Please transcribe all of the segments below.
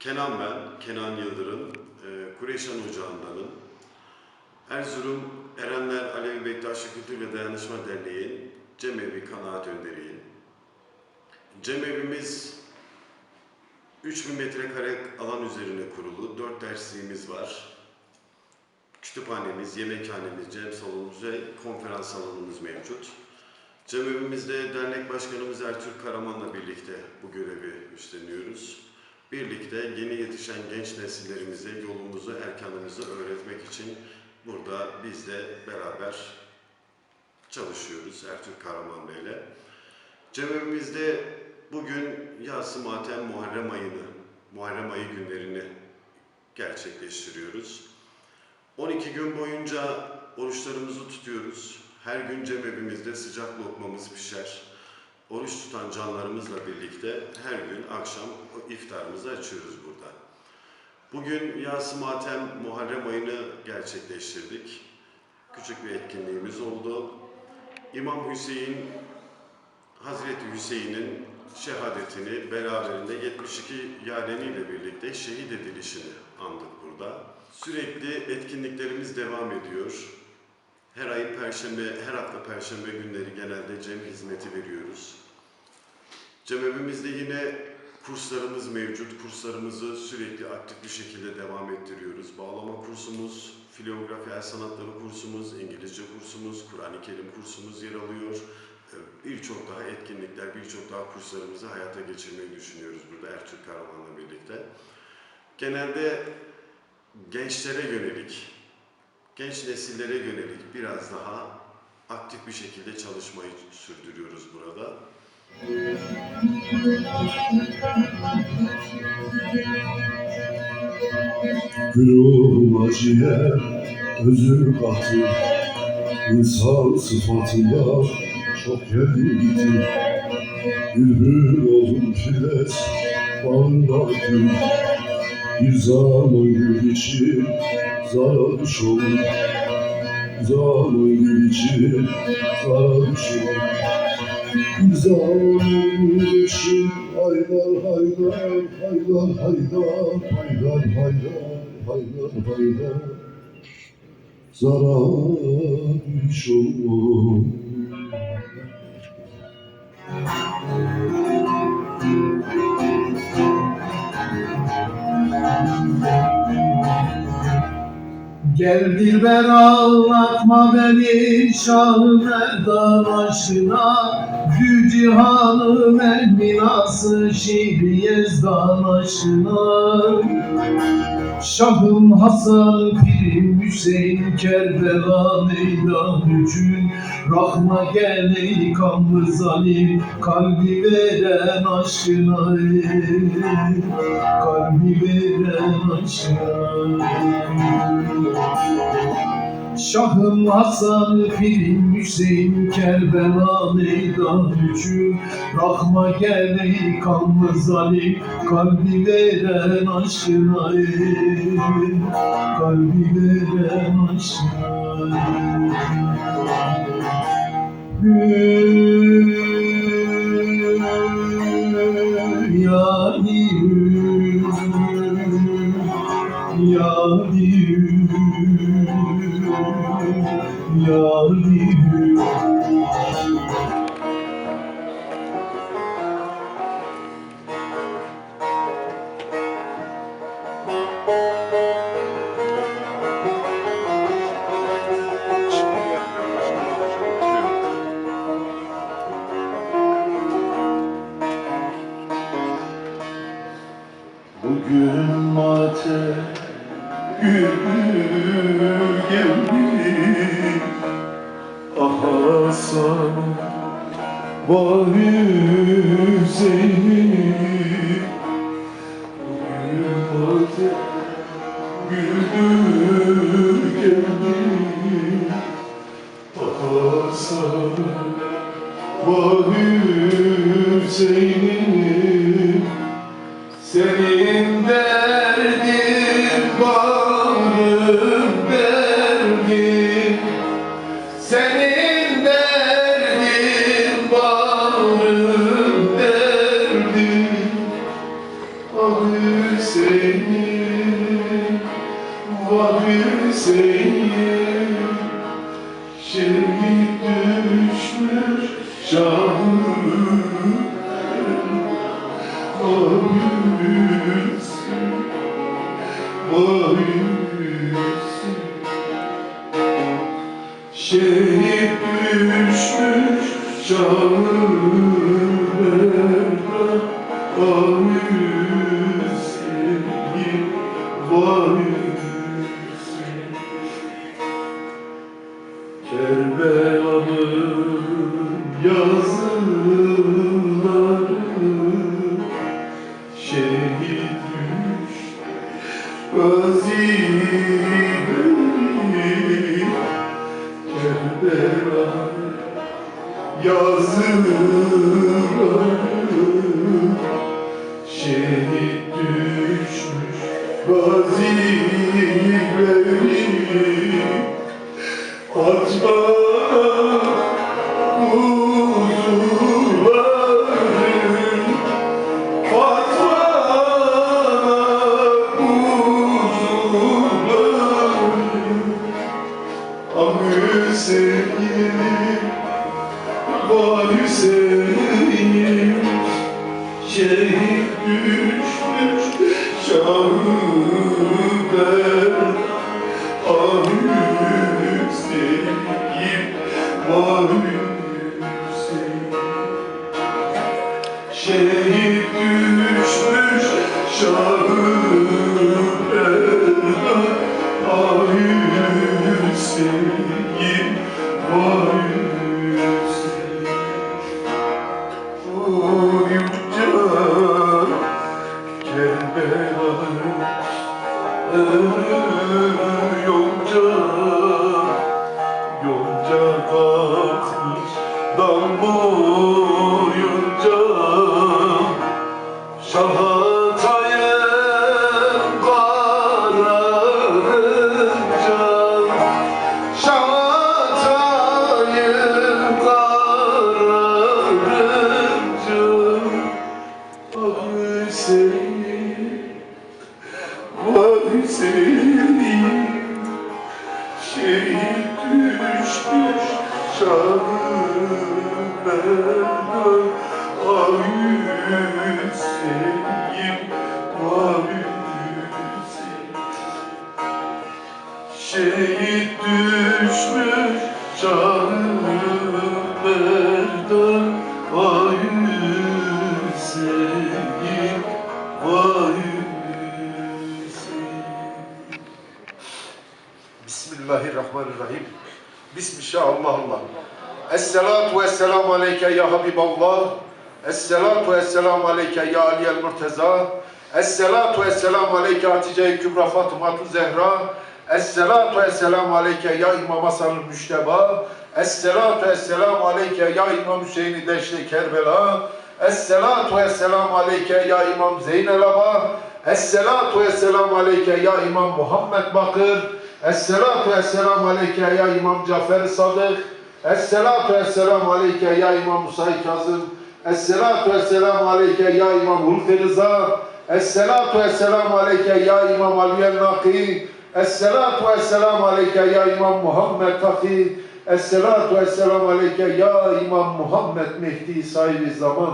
Kenan ben, Kenan Yıldırım, e, Kureyşan Ocağı'ndanım. Erzurum Erenler Alevi Bektaşi Kültür ve Dayanışma Derneği'nin Cemevi Kanaat Önderiyim. Cemevimiz 3000 metrekare alan üzerine kurulu, 4 dersliğimiz var. Kütüphanemiz, yemekhanemiz, cem salonumuz ve konferans salonumuz mevcut. Cemevimizde dernek başkanımız Ertürk Karaman'la birlikte bu görevi üstleniyoruz. Birlikte yeni yetişen genç nesillerimize yolumuzu, erkanımızı öğretmek için burada biz de beraber çalışıyoruz Ertürk Karaman Bey'le. Cemevimizde bugün Yas-ı Matem Muharrem ayını, Muharrem ayı günlerini gerçekleştiriyoruz. 12 gün boyunca oruçlarımızı tutuyoruz. Her gün cemevimizde sıcak lokmamız pişer. Oruç tutan canlarımızla birlikte her gün akşam iftarımızı açıyoruz burada. Bugün Yas-ı Matem Muharrem ayını gerçekleştirdik. Küçük bir etkinliğimiz oldu. İmam Hüseyin, Hazreti Hüseyin'in şehadetini beraberinde 72 yareniyle birlikte şehit edilişini andık burada. Sürekli etkinliklerimiz devam ediyor. Her ayın perşembe, her hafta perşembe günleri genelde cem hizmeti veriyoruz. Cemevimizde yine kurslarımız mevcut. Kurslarımızı sürekli aktif bir şekilde devam ettiriyoruz. Bağlama kursumuz, filografi el sanatları kursumuz, İngilizce kursumuz, Kur'an-ı Kerim kursumuz yer alıyor. Ee, Birçok daha etkinlikler, birçok daha kurslarımızı hayata geçirmeyi düşünüyoruz burada Ertürk Karaman'la birlikte. Genelde gençlere yönelik, genç nesillere yönelik biraz daha aktif bir şekilde çalışmayı sürdürüyoruz burada. Gülüm acıya özür katı İnsan sıfatında çok geldi gitti. Bülbül oldum files bağında gül. Bir zaman gül için zara düş olur Zaman gül için zara düş olur Gül için Haydar haydar haydar haydar haydar haydar haydar haydar Zara düş olur Gel Dilber ağlatma beni Şah-ı Merdan aşkına. Gü cihanı menminası Şehri Yezdan aşkına. Şahım Hasan Pirim Hüseyin Kerbela meydan için Rahma gel ey kanlı zalim Kalbi veren aşkına Kalbi veren aşkına Şahım Hasan Pirim Hüseyin Kerbela meydan için Rahma gel ey kanlı zalim Kalbi veren aşkına ey, Kalbi veren aşkına ey. Yarim Ah Hasan Vah Hüseyin Bugün mate günü geldi Ah Hasan Şehit düşmüş canım Berda Vay Hüseyin, vay Hüseyin Şehit düşmüş. Gazi yazıları şehit Bismillahirrahmanirrahim. Esselatu vesselamu aleyke ya Habiballah. Esselatu vesselamu aleyke ya Aliyel Murteza. Esselatu vesselamu aleyke Hatice-i Kübra Fatıma-tu Zehra. Esselatu vesselamu aleyke ya İmam Hasan-ı Müşteba. Esselatu vesselamu aleyke ya İmam Hüseyin-i Deşte Kerbela. Esselatu vesselamu aleyke ya İmam Zeynel Aba. Esselatu vesselamu aleyke ya İmam Muhammed Bakır. Esselatu vesselamu aleyke ya İmam Cafer Sadık. Esselatu vesselamu aleyke ya İmam Musa Kazım. Esselatu vesselamu aleyke ya İmam Hulki Rıza. Esselatu vesselamu aleyke ya İmam Aliyel Naki. Esselatu vesselamu aleyke ya İmam Muhammed Taki. Esselatu vesselamu aleyke ya İmam Muhammed Mehdi sahibi zaman.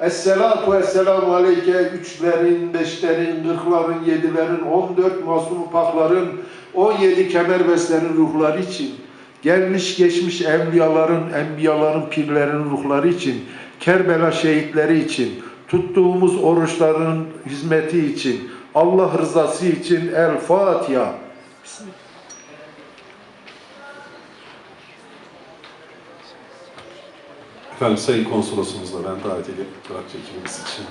Esselatu vesselamu aleyke üçlerin, beşlerin, kırkların, yedilerin, on dört masum pakların, on yedi kemerbeslerin ruhları için, gelmiş geçmiş evliyaların, enbiyaların, pirlerin ruhları için, Kerbela şehitleri için, tuttuğumuz oruçların hizmeti için, Allah rızası için El Fatiha. Efendim Sayın Konsolosumuzla ben davet edip Irak çekimimiz için.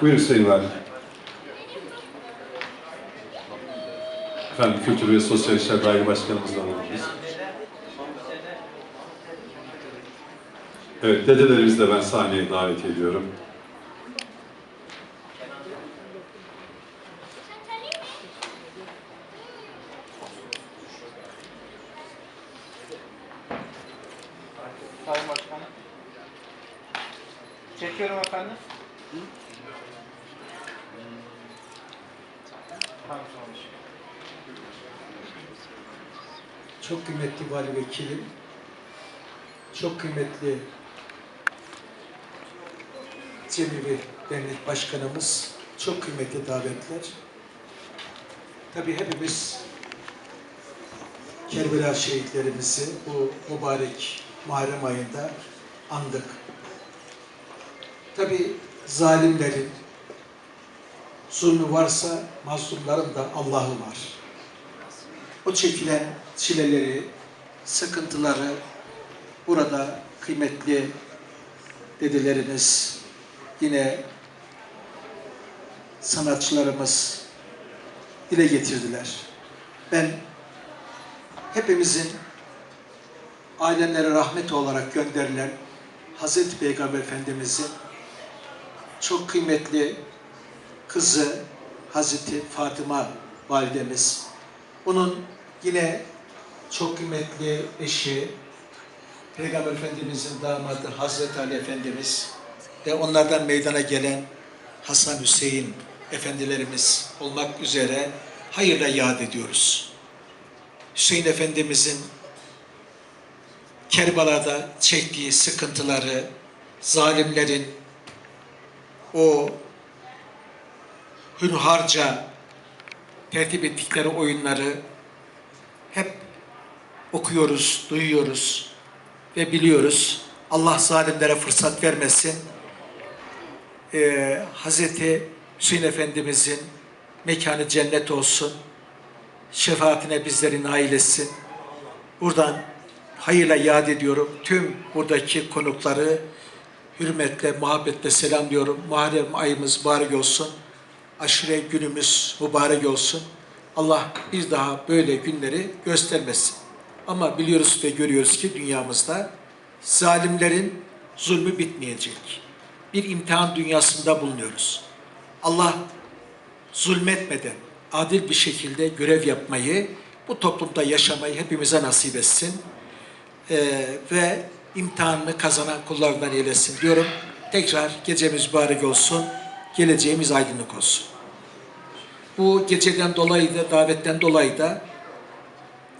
Buyurun Sayın Valim. Efendim Kültür ve Sosyal İşler Daire Başkanımızla alıyoruz. Evet, dedelerimizi de ben sahneye davet ediyorum. Sayın Başkanım. Çekiyorum efendim. Tamam, tamam. Çok kıymetli vali vekilim, çok kıymetli Cemili Dernek Başkanımız, çok kıymetli davetler. Tabii hepimiz Kerbela şehitlerimizi bu mübarek Muharrem ayında andık. Tabii zalimlerin zulmü varsa mazlumların da Allah'ı var o çekilen çileleri, sıkıntıları burada kıymetli dedelerimiz, yine sanatçılarımız dile getirdiler. Ben hepimizin ailemlere rahmet olarak gönderilen Hazreti Peygamber Efendimizin çok kıymetli kızı Hazreti Fatıma validemiz onun yine çok kıymetli eşi, Peygamber Efendimizin damadı Hazreti Ali Efendimiz ve onlardan meydana gelen Hasan Hüseyin efendilerimiz olmak üzere hayırla yad ediyoruz. Hüseyin Efendimizin Kerbala'da çektiği sıkıntıları, zalimlerin o hünharca tertip ettikleri oyunları hep okuyoruz, duyuyoruz ve biliyoruz. Allah zalimlere fırsat vermesin. Ee, Hazreti Hüseyin Efendimizin mekanı cennet olsun. Şefaatine bizleri nail etsin. Buradan hayırla yad ediyorum. Tüm buradaki konukları hürmetle, muhabbetle selamlıyorum. Muharrem ayımız mübarek olsun. Aşure günümüz mübarek olsun. Allah bir daha böyle günleri göstermesin. Ama biliyoruz ve görüyoruz ki dünyamızda zalimlerin zulmü bitmeyecek. Bir imtihan dünyasında bulunuyoruz. Allah zulmetmeden adil bir şekilde görev yapmayı, bu toplumda yaşamayı hepimize nasip etsin. Ee, ve imtihanını kazanan kullarından eylesin diyorum. Tekrar gecemiz mübarek olsun, geleceğimiz aydınlık olsun. Bu geceden dolayı da, davetten dolayı da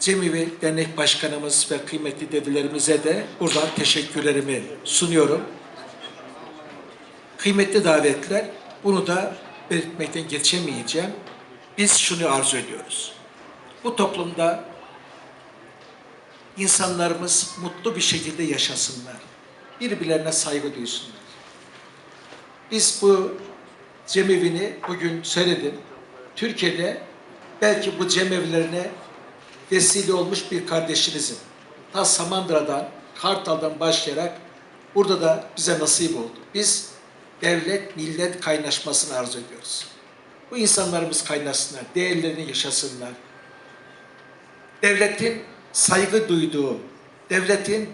Cemevi Dernek Başkanımız ve kıymetli dedelerimize de buradan teşekkürlerimi sunuyorum. Kıymetli davetler, bunu da belirtmekten geçemeyeceğim. Biz şunu arzu ediyoruz. Bu toplumda insanlarımız mutlu bir şekilde yaşasınlar. Birbirlerine saygı duysunlar. Biz bu cemevini bugün söyledim. Türkiye'de belki bu cemevlerine vesile olmuş bir kardeşinizin ta Samandıra'dan, Kartal'dan başlayarak burada da bize nasip oldu. Biz devlet millet kaynaşmasını arzu ediyoruz. Bu insanlarımız kaynaşsınlar, değerlerini yaşasınlar. Devletin saygı duyduğu, devletin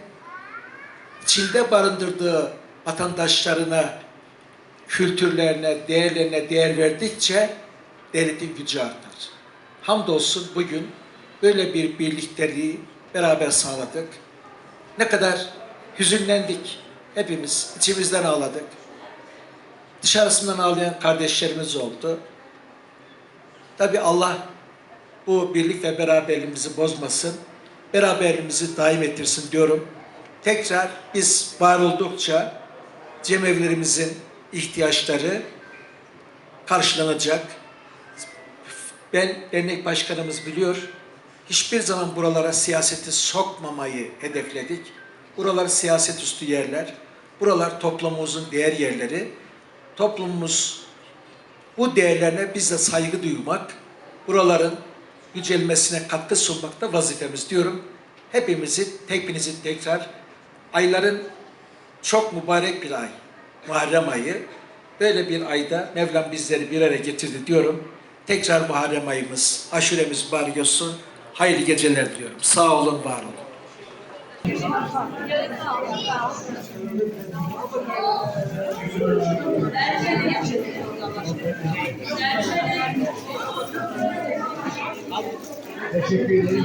içinde barındırdığı vatandaşlarına, kültürlerine, değerlerine değer verdikçe devletin gücü artar. Hamdolsun bugün böyle bir birlikteliği beraber sağladık. Ne kadar hüzünlendik. Hepimiz içimizden ağladık. Dışarısından ağlayan kardeşlerimiz oldu. Tabi Allah bu birlik ve beraberliğimizi bozmasın. Beraberliğimizi daim ettirsin diyorum. Tekrar biz var oldukça cemevlerimizin ihtiyaçları karşılanacak. Ben dernek başkanımız biliyor. Hiçbir zaman buralara siyaseti sokmamayı hedefledik. Buralar siyaset üstü yerler. Buralar toplumumuzun değer yerleri. Toplumumuz bu değerlerine biz de saygı duymak, buraların yücelmesine katkı sunmak da vazifemiz diyorum. Hepimizi, hepinizi tekrar ayların çok mübarek bir ay, Muharrem ayı. Böyle bir ayda Mevlam bizleri bir araya getirdi diyorum. Tekrar Muharrem ayımız, aşuremiz mübarek olsun. Hayırlı geceler diliyorum. Sağ olun, var olun. Teşekkür ederim.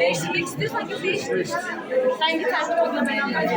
Değiştirmek istiyorsan değiştir. Sen git artık onunla beraber.